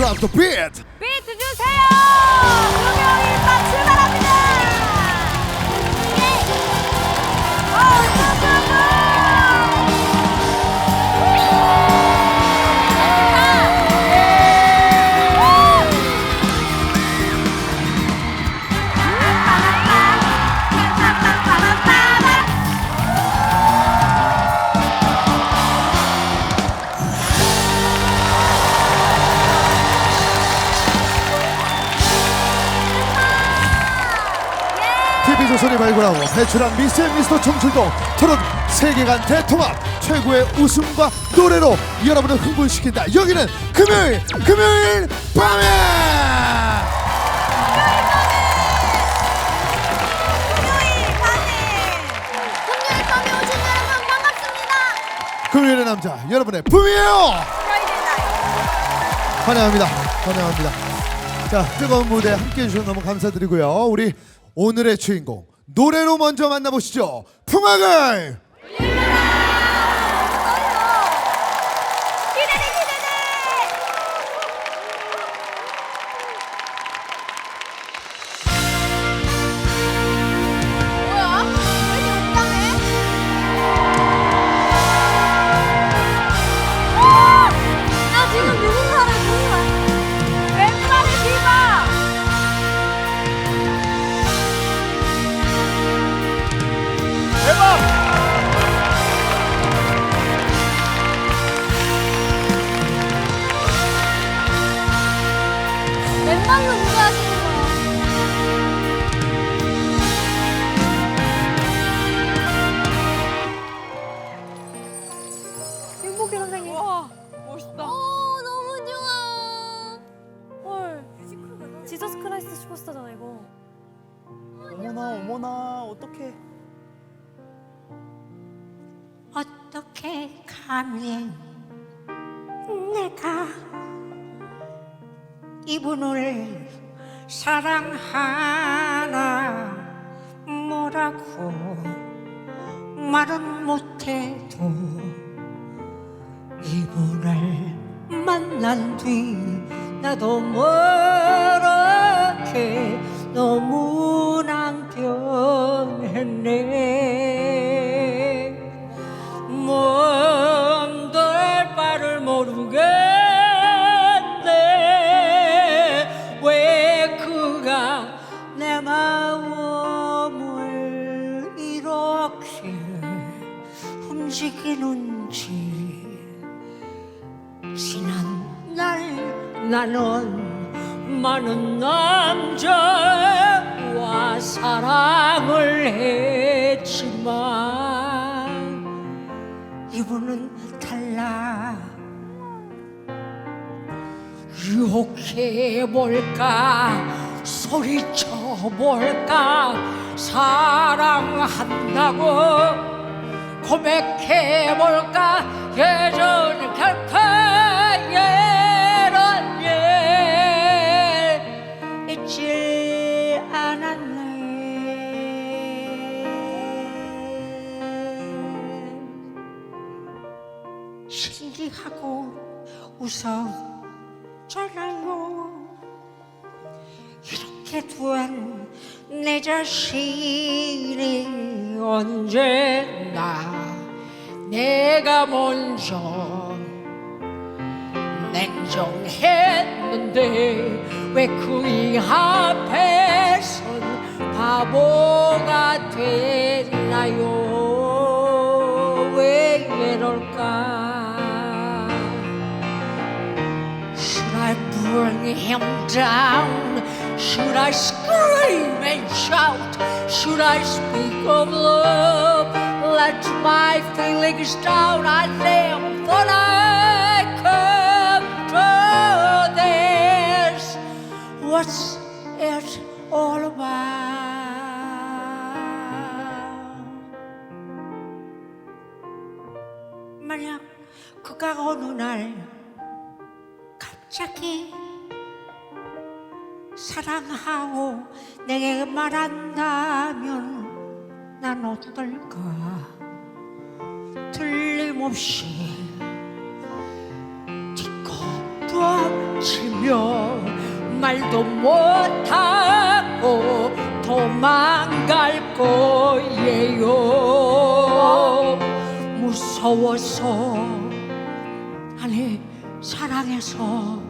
drop the beat. 비트 주세요! 조선이 발굴하고 배출한 미스 앤 미스터 청출동 트롯 세계관 대통합 최고의 웃음과 노래로 여러분을 흥분시킨다. 여기는 금요일 금요일 밤에 금요일 밤에 오신 여러분 반갑습니다. 금요일의 남자 여러분의 붐이에요. 환영합니다. 환영합니다. 자 뜨거운 무대 함께해 주셔서 너무 감사드리고요. 우리 오늘의 주인공 노래로 먼저 만나보시죠. 풍악을 행복해 선생님. 와 멋있다. 어 너무 좋아. 헐. 지저스 크라이스트 슈퍼스타잖아 이거. 어머나 어머나 어떡해 어떻게 감히 내가 이분을 사랑하나 뭐라고 말은 못해도 이분을 만난 뒤 나도 모르게 너무나 변했네 지난 날 나는 많은 남자와 사랑을 했지만 이분은 달라. 유혹해볼까? 소리쳐볼까? 사랑한다고 고백해볼까? 예전 결코 된내 자신이 언제나 내가 먼저 냉정했는데 왜 그이 앞에선 바보가 됐나요 왜 이럴까 Should I bring him down? Should I scream and shout? Should I speak of love? Let my feelings down. I live for I come to this. What's it all about? 만약 그가 어느 날 갑자기 사랑하고 내게 말한다면 난 어떨까? 틀림없이 뒤꼽아치며 말도 못하고 도망갈 거예요. 무서워서 아니 사랑해서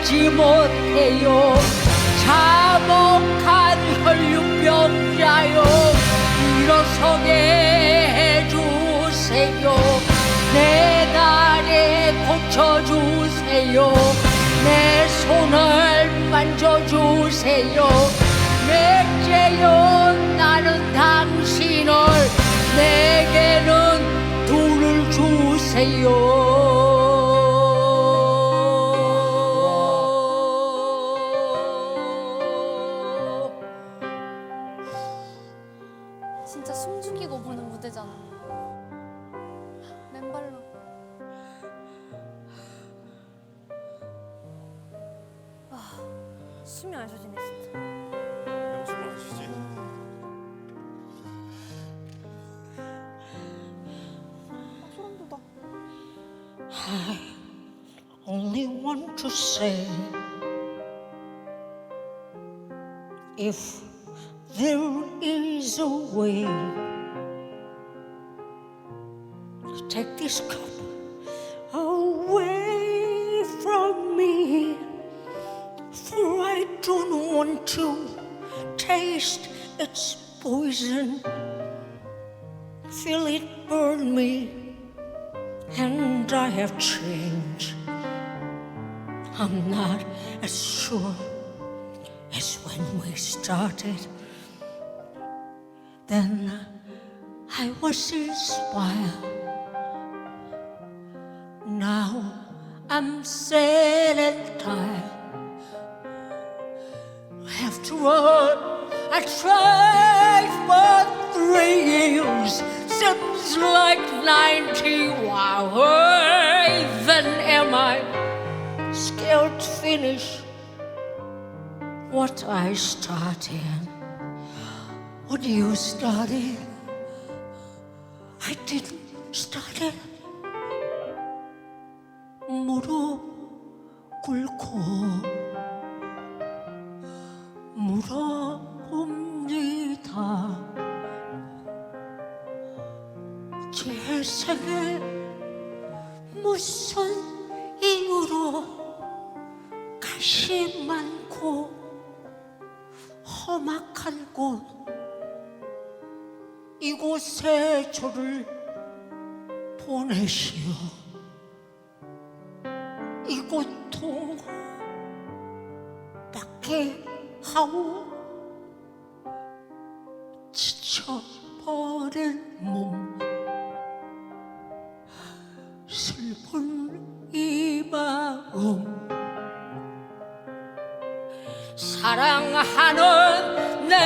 걷지 못해요. 자목한 혈육병자요. 일어서게 해주세요. 내 다리 고쳐주세요. 내 손을 만져주세요. 넷째요 나는 당신을 내게는 돈을 주세요 only want to say if there is a way to take this cup away from me, for I don't want to taste its poison, feel it burn me and I have changed. I'm not as sure as when we started. Then I was inspired. Now I'm sad and tired. After all, I tried for three years. Seems like 90 wow. Finish what I started? What you started? I didn't start it. 무릎 꿇고 물어봅니다. 제 생에 무슨 이유로 가시 많고 험악한 곳 이곳에 저를 보내시오. 이 고통 밖에 하오 지쳐버린 몸 사랑하는 내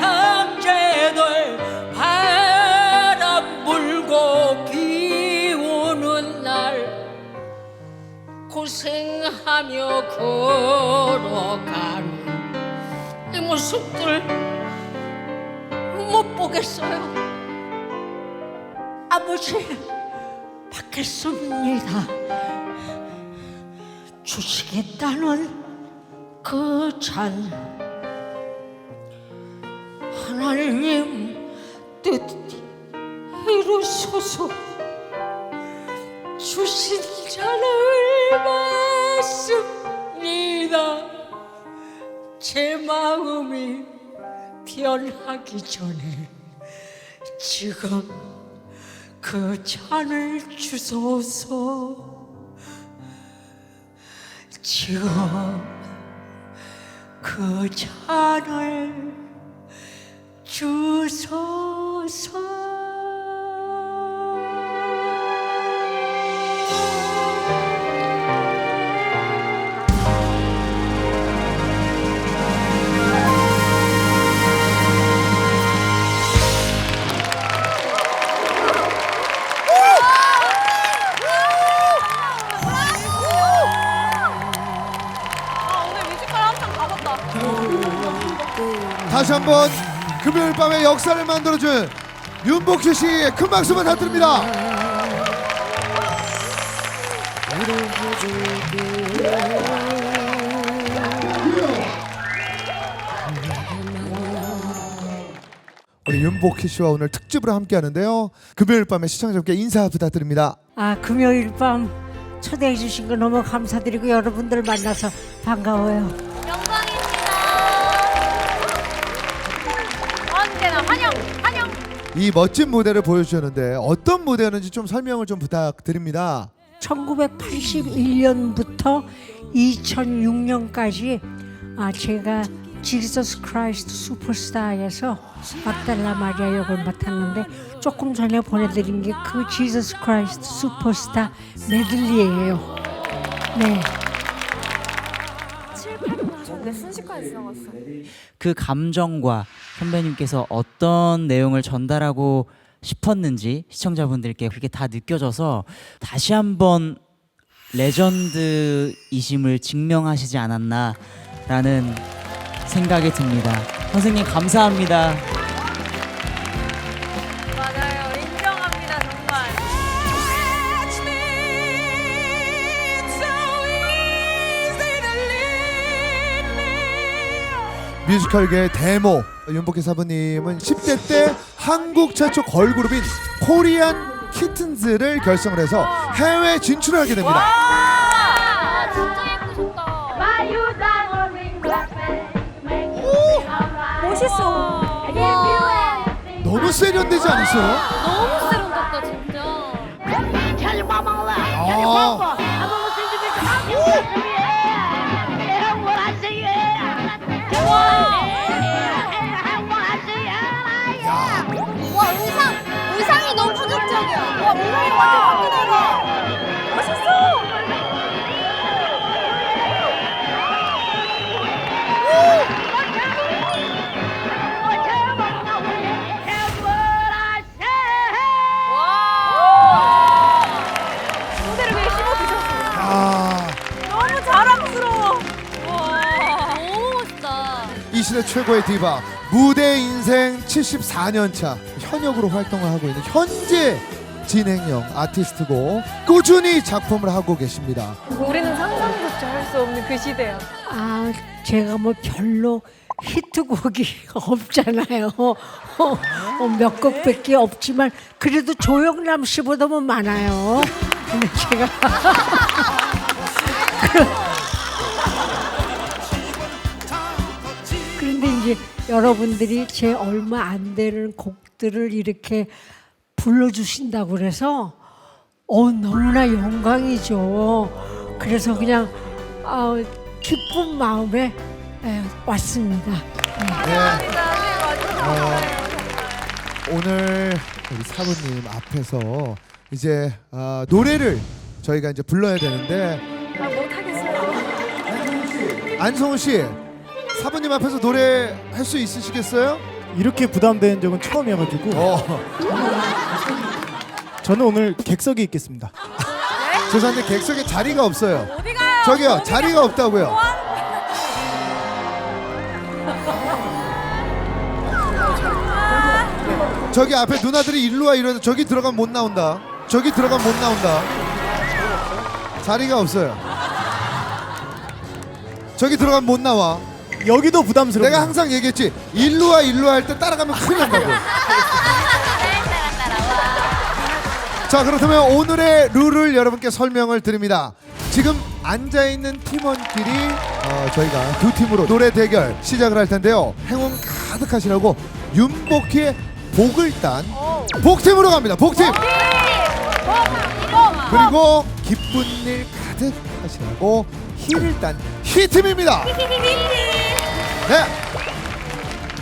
형제들 바람 불고 비 오는 날 고생하며 걸어가는 이 모습들 못 보겠어요. 아버지 받겠습니다. 주시겠다는 그잔 하나님 뜻 이루소서 주신 잔을 받습니다. 제 마음이 변하기 전에 지금 그 잔을 주소서. 지금 그 잔을 주소서 다시 한번 금요일 밤의 역사를 만들어준 윤복희 씨의 큰 박수 부탁드립니다. 우리 윤복희 씨와 오늘 특집으로 함께 하는데요. 금요일 밤에 시청자분께 인사 부탁드립니다. 아 금요일 밤 초대해 주신 거 너무 감사드리고 여러분들 만나서 반가워요. 환영, 환영. 이 멋진 무대를 보여주셨는데 어떤 무대였는지 좀 설명을 좀 부탁드립니다. 1981년부터 2006년까지 아 제가 지저스 크라이스트 슈퍼스타에서 막달라 마리아 역을 맡았는데 조금 전에 보내드린 게 그 지저스 크라이스트 슈퍼스타 메들리예요. 네. 7, 8분 전에 순식간에 지나갔어. 그 감정과 선배님께서 어떤 내용을 전달하고 싶었는지 시청자분들께 그게 다 느껴져서 다시 한번 레전드이심을 증명하시지 않았나라는 생각이 듭니다. 선생님 감사합니다. 뮤지컬계의 데모 윤복희 사부님은 10대 때 한국 최초 걸그룹인 코리안 키튼즈를 결성을 해서 해외 진출을 하게 됩니다. 아, 진짜 예쁘셨다. 멋있어. 너무 세련되지 않으세요? 너무 세련됐다, 진짜. 아, 이 시대 최고의 디바 무대 인생 74년 차 현역으로 활동을 하고 있는 현재 진행형 아티스트고 꾸준히 작품을 하고 계십니다. 우리는 상상조차 할 수 없는 그 시대야. 아 제가 뭐 별로 히트곡이 없잖아요. 어, 몇 곡밖에 없지만 그래도 조영남 씨보다는 많아요. 근데 제가 이제 여러분들이 제 얼마 안 되는 곡들을 이렇게 불러주신다고 그래서 어 너무나 영광이죠. 그래서 그냥 아, 기쁜 마음에 에, 왔습니다. 네. 어, 오늘 우리 사부님 앞에서 이제 아, 노래를 저희가 이제 불러야 되는데 아, 못하겠어요. 안성훈 씨 사부님 앞에서 노래 할 수 있으시겠어요? 이렇게 부담된 적은 처음이어가지고 어, 저는 오늘 객석에 있겠습니다. 죄송한데 객석에 자리가 없어요. 어디 가요? 저기요 자리가 없다고요. 저기 앞에 누나들이 일로 와 이러는데 저기 들어가면 못 나온다. 저기 들어가면 못 나온다. 자리가 없어요. 저기 들어가면 못 나와. 여기도 부담스러워. 내가 항상 얘기했지. 일로 와 일로 와할 때 따라가면 큰일 난다고. 자 그렇다면 오늘의 룰을 여러분께 설명을 드립니다. 지금 앉아 있는 팀원끼리 어, 저희가 두 팀으로 노래 대결 시작을 할 텐데요. 행운 가득하시라고 윤복희의 복을 딴 복팀으로 갑니다. 복팀 그리고 기쁜 일 가득하시라고 희를 딴 희팀입니다. 네.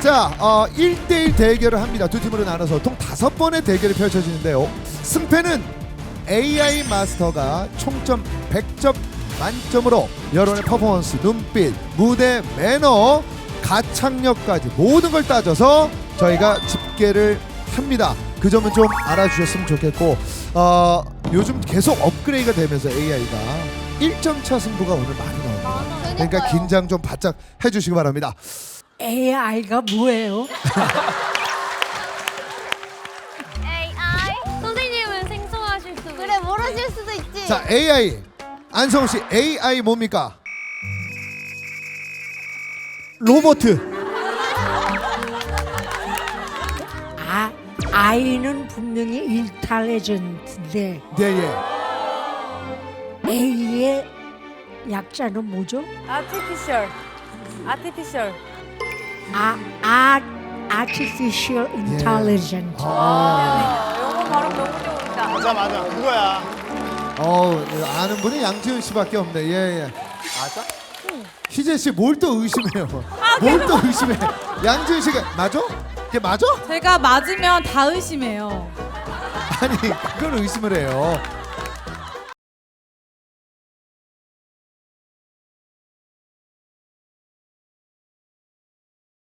자, 어, 1대1 대결을 합니다. 두 팀으로 나눠서 총 다섯 번의 대결이 펼쳐지는데요. 승패는 AI 마스터가 총점 100점 만점으로 여러분의 퍼포먼스, 눈빛, 무대, 매너, 가창력까지 모든 걸 따져서 저희가 집계를 합니다. 그 점은 좀 알아주셨으면 좋겠고 어, 요즘 계속 업그레이드가 되면서 AI가 1점 차 승부가 오늘 많이 나옵니다. 그러니까 긴장 좀 바짝 해주시기 바랍니다. AI가 뭐예요? AI 선생님은 생소하실 수도 그래 모르실 수도 있지 자 AI 안성우 씨 AI 뭡니까? 로버트. 아, I는 분명히 인텔리전트인데 네 예. A의 약자는 뭐죠? 아티피셜 아티피셜 아, 아, artificial intelligence. 아, 영어 발음 너무 좋다 맞아 맞아 그거야. 어 아는 분이 양지은 씨밖에 없네. 예 예. 맞아? 희재 씨 뭘 또 의심해요? 뭘 또 의심해? 양지은 씨가 맞아? 걔 맞아? 제가 맞으면 다 의심해요. 아니 그걸 의심을 해요.